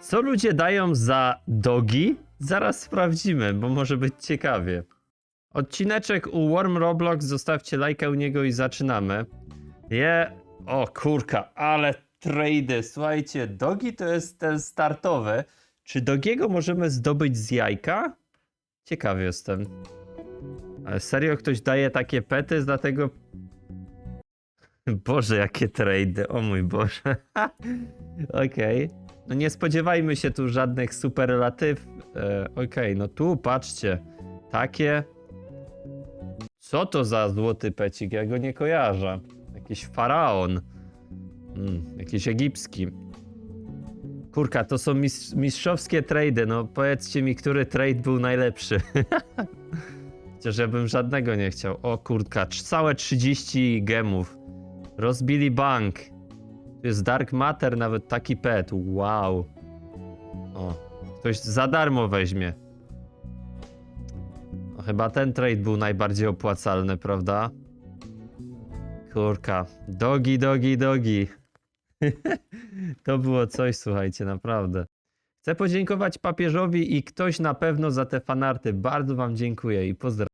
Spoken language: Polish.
Co ludzie dają za dogi? Zaraz sprawdzimy, bo może być ciekawie. Odcineczek u Worm Roblox, zostawcie lajka u niego i zaczynamy. Je, o kurka, ale trady, słuchajcie, dogi to jest ten startowy. Czy dogiego możemy zdobyć z jajka? Ciekawy jestem. Ale serio ktoś daje takie pety, dlatego... Boże, jakie trady, o mój Boże. Okej. No nie spodziewajmy się tu żadnych superlatyw. E, Okej, no tu patrzcie. Takie. Co to za złoty pecik? Ja go nie kojarzę. Jakiś faraon. Mm, jakiś egipski. Kurka, to są mis mistrzowskie trady. No powiedzcie mi, który trade był najlepszy. Chociaż ja bym żadnego nie chciał. O kurka, całe 30 gemów. Rozbili bank. Tu jest Dark Matter, nawet taki pet. Wow. O, ktoś za darmo weźmie. No, chyba ten trade był najbardziej opłacalny, prawda? Kurka. Dogi, dogi, dogi. to było coś, słuchajcie, naprawdę. Chcę podziękować papieżowi i ktoś na pewno za te fanarty. Bardzo wam dziękuję i pozdrawiam.